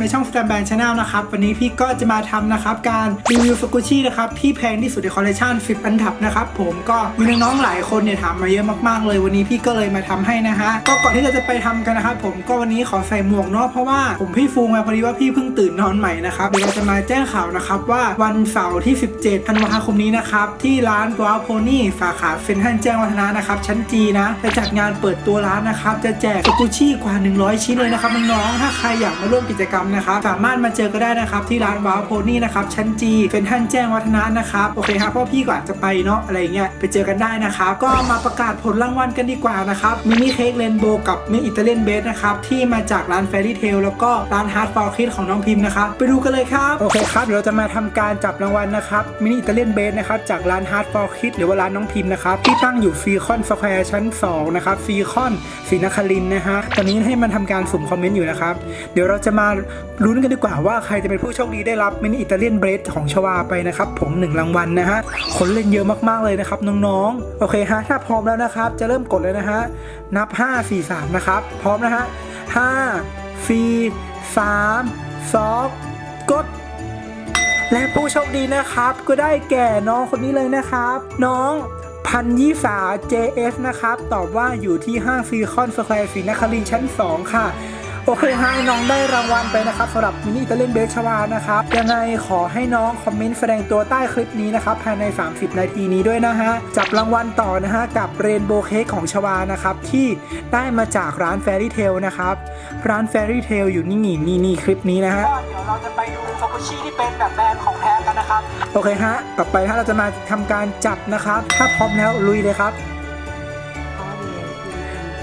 ในช่อง s t a m b a n Channel นะครับวันนี้พี่ก็จะมาทำนะครับการรีวิวสกุชี่นะครับที่แพงที่สุดในคอลเลคชัน10 อันดับนะครับผมก็มีน้องๆหลายคนเนี่ยถามมาเยอะมากๆ เลยวันนี้พี่ก็เลยมาทำให้นะฮะก็ก่อนที่เราจะไปทำกันนะครับผมก็วันนี้ขอใส่หมวกเนาะเพราะว่าผมพี่ฟูงมาพอดีว่าพี่เพิ่งตื่นนอนใหม่นะครับเดี๋ยวเราจะมาแจ้งข่าวนะครับว่าวันเสาร์ที่ 17ธันวาคมนี้นะครับที่ร้านว้าวโพนี่สาขาเซนทรัลแจ้งวัฒนะนะครับชั้นจีนะจะจัดงานเปิดตัวร้านนะครับจะแจกสกุชี่กว่า 100 ชิ้นเลยนะครับน้องๆถ้าใครอยากมาร่วมกิจกรรมนะครับ สามารถมาเจอก็ได้นะครับที่ร้านว้าวโพนี่นะครับชั้นจีเซ็นทรัลแจ้งวัฒนะนะครับโอเคครับเพราะพี่ก็อาจจะไปเนาะอะไรเงี้ยไปเจอกันได้นะครับ ก็มาประกาศผลรางวัลกันดีกว่านะครับมินิเค้กเรนโบว์กับมิอิตาเลียนเบสนะครับที่มาจากร้านแฟรี่เทลแล้วก็ร้านฮาร์ดฟอร์คิดของน้องพิมพ์นะครับไปดูกันเลยครับโอเคครับเดี๋ยวเราจะมาทำการจับรางวัลนะครับมินิอิตาเลียนเบสนะครับจากร้านฮาร์ดฟอร์คิดหรือว่าร้านน้องพิมพ์นะครับที่ตั้งอยู่ซีคอนสแควร์ชั้น2นะครับซีคอนศรีนครินนะฮะตอนนี้ให้มันทำการสุ่มคอมเมนต์อยู่นะครับเดี๋ยวเราจะมาลุ้นกันดีกว่าว่าใครจะเป็นผู้โชคดีได้รับมินิอิตาเลียนเบสของชวาไปนะครับผมหนึ่งรางวัลนะฮะคนเล่นเยอะมากๆเลยนะครับน้องๆ โอเคฮะถ้าพร้อมแล้วนะครับ จะเริ่มกดเลยนะฮะนับ 5 4 3 นะครับ พร้อมนะฮะ5 4 3 2 กด และผู้โชคดีนะครับ ก็ได้แก่น้องคนนี้เลยนะครับ น้องพันยี่สา JF นะครับ ตอบว่าอยู่ที่ห้างซีคอนสแควร์ศรีนครินทร์ชั้น 2 ค่ะ โอเคให้น้องได้รางวัลไปนะครับสำหรับมินิอิตาเลียนเบสชวานะครับยังไงขอให้น้องคอมเมนต์แสดงตัวใต้คลิปนี้นะครับภายใน 30 นาทีนี้ด้วยนะฮะจับรางวัลต่อนะฮะกับเรนโบว์เค้กของชวานะครับที่ได้มาจากร้านแฟรี่เทลนะครับร้านแฟรี่เทลอยู่นี่นี่นี่นี่คลิปนี้นะฮะเดี๋ยวเราจะไปดูฟกุชิที่เป็นแบบแบรนด์ของแท้กันนะครับโอเคฮะต่อไปฮะเราจะมาทำการจับนะครับ ถ้าพร้อมแล้วลุยเลยครับ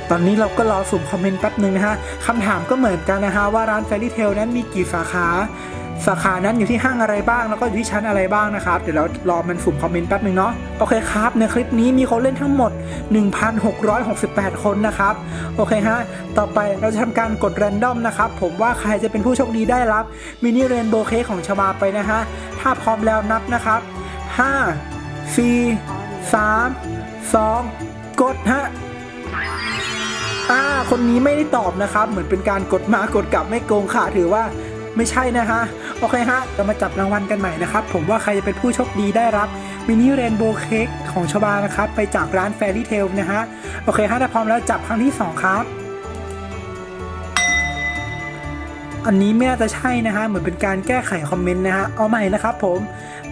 ตอนนี้เราก็รอสุ่มคอมเมนต์แป๊บหนึ่งนะฮะคำถามก็เหมือนกันนะฮะว่าร้านแฟรี่เทลนั้นมีกี่สาขาสาขานั้นอยู่ที่ห้างอะไรบ้างแล้วก็อยู่ที่ชั้นอะไรบ้างนะครับ เดี๋ยวเรารอมันสุ่มคอมเมนต์แป๊บหนึ่งเนาะโอเคครับ ในคลิปนี้มีคนเล่นทั้งหมด 1,668 คนนะครับ โอเคฮะ ต่อไปเราจะทำการกดแรนดอมนะครับ ผมว่าใครจะเป็นผู้โชคดีได้รับ มินิเรนโบว์เค้กของชบาไปนะฮะ ถ้าพร้อมแล้วนับนะครับ 5 4 3 2 กดฮะ อ่าคนนี้ไม่ได้ตอบนะครับ เหมือนเป็นการกดมากดกลับไม่โกงค่ะถือว่าไม่ใช่นะฮะ โอเคฮะ เรามาจับรางวัลกันใหม่นะครับ ผมว่าใครจะเป็นผู้โชคดีได้รับมินิเรนโบว์เค้กของชบานะครับ ไปจากร้านแฟรี่เทลนะฮะ โอเคฮะถ้าพร้อมแล้วจับครั้งที่ 2 ครับ อันนี้ไม่น่าจะใช่นะฮะ เหมือนเป็นการแก้ไขคอมเมนต์นะฮะ เอาใหม่นะครับผม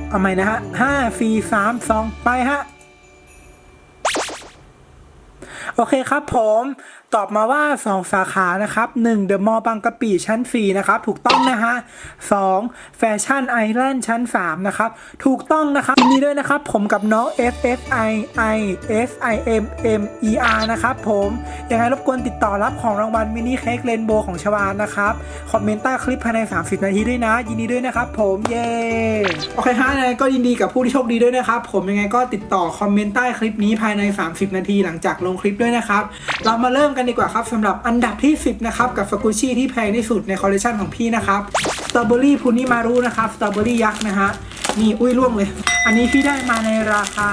เอาใหม่นะฮะห้าสี่สามสองไปฮะ โอเคครับผมตอบมาว่า 2 สาขานะครับ 1 The Mall บางกะปิชั้น 4 นะครับ ถูกต้องนะฮะ 2 Fashion Island ชั้น 3 นะครับ ถูกต้องนะครับยินดีด้วยนะครับ ผมกับน้อง F F I I S I M M E R นะครับผมยังไงรบกวนติดต่อรับของรางวัลมินิเค้กเรนโบว์ของชวานนะครับ คอมเมนต์ใต้คลิปภายใน 30 นาทีด้วยนะ ยินดีด้วยนะครับผมเย้โอเคฮะยังไงก็ยินดีกับผู้ที่โชคดีด้วยนะครับผมยังไงก็ติดต่อคอมเมนต์ใต้คลิปนี้ภายใน 30 นาทีหลังจากลงคลิปด้วยนะครับ เรามาเริ่มกันดีกว่าครับสำหรับอันดับที่ 10 นะครับ กับสกุชี่ที่แพงที่สุดในคอลเลคชันของพี่นะครับสตรอเบอรี่พูนิมารุนะครับสตรอเบอรี่ยักษ์นะฮะนี่อุ้ยร่วงเลย อันนี้พี่ได้มาในราคา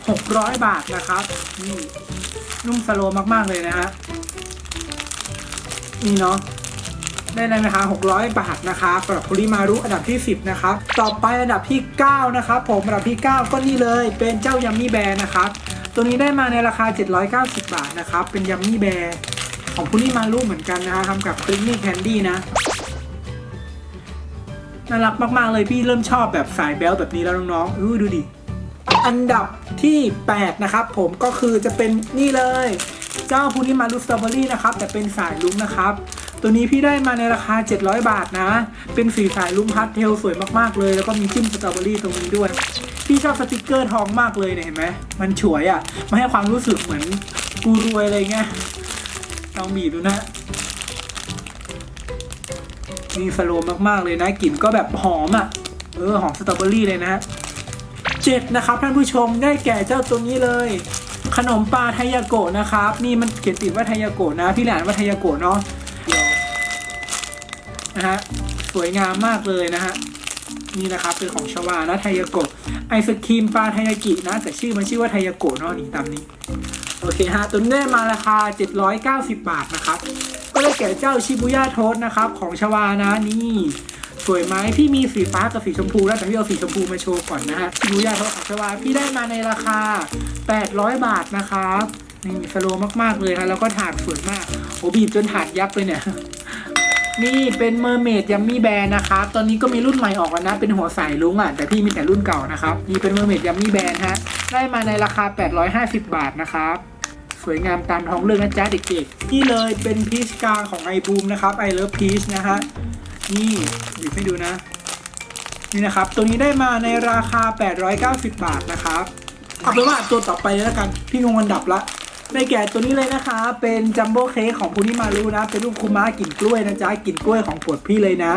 600 บาทนะครับนี่นุ่มสโลมากๆเลยนะฮะนี่เนาะ ได้ในราคา600 บาทนะคะสำหรับพูริมารุอันดับที่ 10 นะครับ ต่อไปอันดับที่ 9 นะครับผมอันดับที่ 9 ก็นี่เลยเป็นเจ้ายัมมี่แบร์นะครับ ตัวนี้ได้มาในราคา 790 บาทนะครับ เป็นยัมมี่แบร์ของพูริมารุเหมือนกันนะฮะทำกับคลิปนี่แคนดี้นะน่ารักมาก ๆ เลยพี่เริ่มชอบแบบสายแบลแบบนี้แล้วน้องๆอู้ดูดิ อันดับที่ 8 นะครับผมก็คือจะเป็นนี่เลย เจ้าพูนิมารุสตรอเบอรี่นะครับ แต่เป็นสายลุ้งนะครับ ตัวนี้พี่ได้มาในราคา 700 บาทนะ เป็นสีสายลุ้งพาสเทลสวยมากๆเลย แล้วก็มีจิ้มสตรอเบอรี่ตรงนี้ด้วย พี่ชอบสติกเกอร์ทองมากเลยเนี่ยเห็นไหมมันฉวยอะ่ะมาให้ความรู้สึกเหมือนกูรวยอะไรเงี้ยลองบีบดูนะมีสโลว์มากๆเลยนะกลิ่นก็แบบหอมอะ่ะเออหอมสตรอเบอรี่เลยนะเจ็ดนะครับท่านผู้ชมได้แก่เจ้าตัวนี้เลย ขนมปลาไทยาโกะนะครับ นี่มันเขียนติดว่าไทยาโกะนะ พี่หลานว่าไทยาโกะเนาะ นะฮะสวยงามมากเลยนะฮะนี่นะครับเป็นของชวานะไทยโกะไอศครีมปลาไทยากินะแต่ชื่อมันชื่อว่าไทยโกะเนาะนี่ตามนี้ โอเคฮะตัวนี้ได้มาราคา 790 บาทนะครับ ก็ได้แก่เจ้าชิบุย่าโทสนะครับ ของชวานะนี่สวยไหมพี่มีสีฟ้ากับสีชมพูแล้วแต่พี่เอาสีชมพูมาโชว์ก่อนนะฮะชิบุย่าโทสของชวาพี่ได้มาในราคา 800 บาทนะครับนี่สโลมากๆเลยนะแล้วก็ถาดสวยมากโอ้บีบจนถาดยับเลยเนี่ย นี่เป็นเมอร์เมดยัมมี่แบร์นะครับ ตอนนี้ก็มีรุ่นใหม่ออกแล้วนะ เป็นหัวใสลุงอะ แต่พี่มีแต่รุ่นเก่านะครับ นี่เป็นเมอร์เมดยัมมี่แบร์ฮะ ได้มาในราคา 850 บาทนะครับสวยงามตามท้องเรื่องนะจ๊ะเด็กๆ นี่เลยเป็นพีชกลางของไอบูมนะครับไอเลิฟพีชนะฮะ นี่หยิบให้ดูนะ นี่นะครับ ตัวนี้ได้มาในราคา 890 บาทนะครับ เอาเป็นว่าตัวต่อไปเลยแล้วกัน พี่งงอันดับละ ได้แก่ตัวนี้เลยนะคะ เป็นจัมโบ้เค้กของพูนิมารุนะ เป็นรูปคุมะกลิ่นกล้วยนะจ๊ะกลิ่นกล้วยของปวดพี่เลยนะ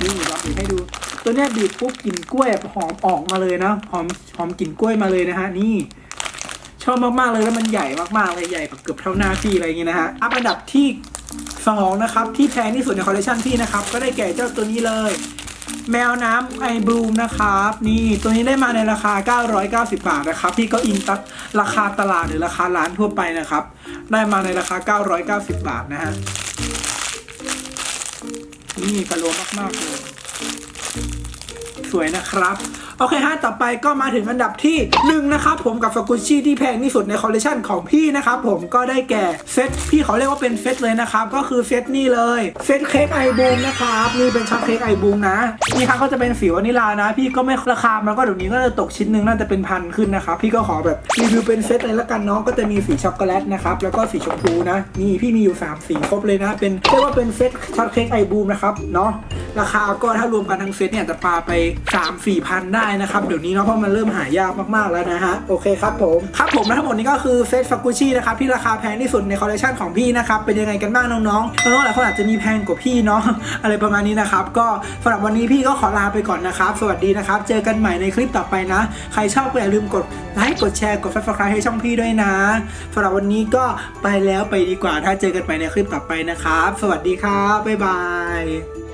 นี่ลองบีบให้ดู ตัวเนี้ยบีบปุ๊บกลิ่นกล้วยหอมออกมาเลยนะหอมหอมกลิ่นกล้วยมาเลยนะฮะนี่ชอบมากๆเลยแล้วมันใหญ่มากๆเลยใหญ่แบบเกือบเท่าหน้าพี่อะไรอย่างเงี้ยนะฮะอัพอันดับที่สองนะครับที่แพงที่สุดในคอลเลคชันพี่นะครับก็ได้แก่เจ้าตัวนี้เลย แมวน้ำไอบลูมนะครับ นี่ตัวนี้ได้มาในราคา 990 บาทนะครับพี่ก็อิงตัดราคาตลาดหรือราคาร้านทั่วไปนะครับ ได้มาในราคา 990 บาทนะฮะนี่กระโลมากๆเลยสวยนะครับ โอเคฮะต่อไปก็มาถึงอันดับที่หนึ่งนะครับผมกับฟากุชิที่แพงที่สุดในคอลเลคชันของพี่นะครับผมก็ได้แก่เซตพี่เขาเรียกว่าเป็นเซตเลยนะครับก็คือเซตนี่เลยเซตเค้กไอบูมนะครับนี่เป็นช็อตเค้กไอบูมนะนี่ครับก็จะเป็นสีวานิลานะ พี่ก็ไม่ราคามันก็เดี๋ยวนี้ก็จะตกชิ้นหนึ่งน่าจะเป็นพันขึ้นนะครับพี่ก็ขอแบบรีวิวเป็นเซตเลยละกันเน้องก็จะมีสีช็อกโกแลตนะครับแล้วก็สีชมพูนะนี่พี่มีอยู่สามสีครบเลยนะเป็นเรียกว่าเป็นเซตช็อตเค้กไอบูมนะครับเนาะราคาก็ถ้ารวมกันทั้งเซตเนี่ยจะปาไป 3 4พันได้นะครับ เดี๋ยวนี้เนาะเพราะมันเริ่มหายากมากๆแล้วนะฮะ โอเคครับผม ครับผมและทั้งหมดนี้ก็คือเซตฟากุชินะครับที่ราคาแพงที่สุดในคอลเลคชันของพี่นะครับเป็นยังไงกันบ้างน้องๆน้องๆหลายคนอาจจะมีแพงกว่าพี่เนาะอะไรประมาณนี้นะครับก็สำหรับวันนี้พี่ก็ขอลาไปก่อนนะครับ สวัสดีนะครับ เจอกันใหม่ในคลิปต่อไปนะ ใครชอบก็อย่าลืมกดไลค์กดแชร์กด subscribe ให้ช่องพี่ด้วยนะสำหรับวันนี้ก็ไปแล้วไปดีกว่า ถ้าเจอกันใหม่ในคลิปต่อไปนะครับ สวัสดีครับบ๊ายบาย